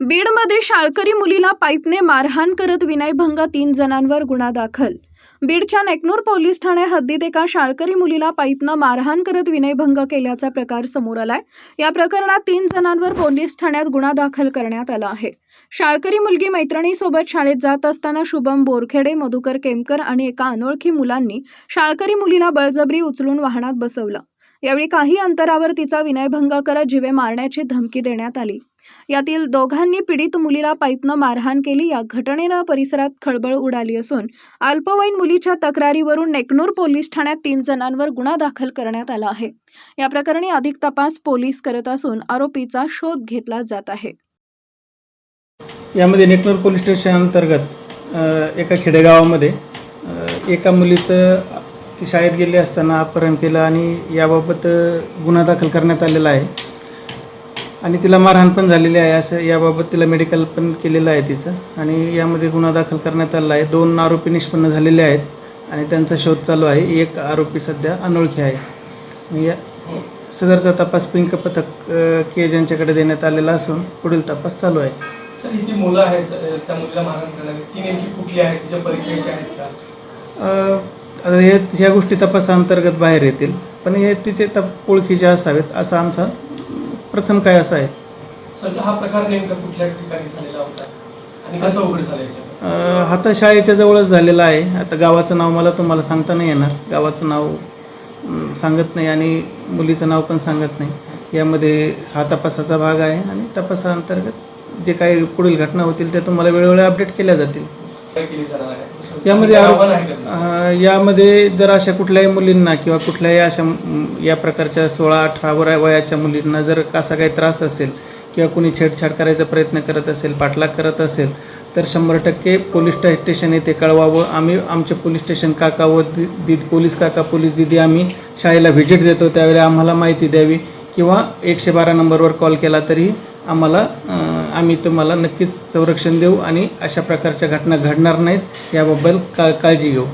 बीडमध्ये शाळकरी मुलीला पाईपने मारहाण करत विनयभंग तीन जणांवर गुन्हा दाखल. बीडच्या नेकनूर पोलीस ठाणे हद्दीत एका शाळकरी मुलीला पाईपनं मारहाण करत विनयभंग केल्याचा प्रकार समोर आलाय. या प्रकरणात तीन जणांवर पोलीस ठाण्यात गुन्हा दाखल करण्यात आला आहे. शाळकरी मुलगी मैत्रिणीसोबत शाळेत जात असताना शुभम बोरखेडे मधुकर केमकर आणि एका अनोळखी मुलांनी शाळकरी मुलीला बळजबरी उचलून वाहनात बसवलं. यावेळी काही अंतरावर तिचा विनयभंग करत जिवे मारण्याची धमकी देण्यात आली. यातील दोघांनी पीडित मुलीला पाईपनं मारहाण केली. या घटनेनं परिसरात खळबळ उडाली असून अल्पवयीन मुलीच्या तक्रारीवरून नेकनूर पोलीस ठाण्यात तीन जणांवर गुन्हा दाखल करण्यात आला आहे. या प्रकरणी अधिक तपास पोलीस करत असून आरोपीचा शोध घेतला जात आहे. यामध्ये नेकनूर पोलीस स्टेशन अंतर्गत एका खेडेगावामध्ये एका मुलीचं ती शाळेत गेली असताना अपहरण केलं आणि याबाबत गुन्हा दाखल करण्यात आलेला आहे. आणि तिला मारहाण पण झालेली आहे असं याबाबत तिला मेडिकल पण केलेलं आहे तिचं. आणि यामध्ये गुन्हा दाखल करण्यात आलेला आहे. दोन आरोपी निष्पन्न झालेले आहेत आणि त्यांचा शोध चालू आहे. एक आरोपी सध्या अनोळखी आहे. या सदरचा तपास पिंक पथक केज यांच्याकडे देण्यात आलेला असून पुढील तपास चालू आहे. सर ही जी मुलं आहेत त्या मुलीला मारहाण ती नेमकी कुठली आहेत? तिच्या आहेत का आता हे ह्या गोष्टी तपासाअंतर्गत बाहेर येतील. पण हे तिचे तप ओळखीचे असावेत असा आमचा प्रथम काय असा आहे? सर हा प्रकार नेमका कुठल्या ठिकाणी झालेला होता? आणि कसं उघड झालंय सर? अ, तर शाळेच्या जवळच झालेला आहे. आता गावाचं नाव मला तुम्हाला सांगता नाही येणार. गावाचं नाव सांगत नाही आणि मुलीचं नाव पण सांगत नाही. यामध्ये हा तपासाचा भाग आहे आणि तपासाअंतर्गत जे काही पुढील घटना होतील त्या तुम्हाला वेळोवेळी अपडेट केल्या जातील. यामध्ये यामध्ये जर अशा कुठल्याही मुलींना किंवा कुठल्याही अशा या प्रकारच्या सोळा अठरा वर वयाच्या मुलींना जर असा काही त्रास असेल किंवा कुणी छेडछाड करायचा प्रयत्न करत असेल पाठलाग करत असेल तर शंभर टक्के पोलीस स्टेशन येथे कळवावं. आम्ही आमचे पोलीस स्टेशन काका व दि दि पोलीस काका पोलीस दिदी आम्ही शाळेला व्हिजिट देतो. त्यावेळी आम्हाला माहिती द्यावी किंवा एकशे बारा नंबरवर कॉल केला तरी आम्हाला आम्ही तुम्हाला नक्कीच संरक्षण देऊ आणि अशा प्रकारच्या घटना घडणार नाहीत याबद्दल का काळजी घेऊ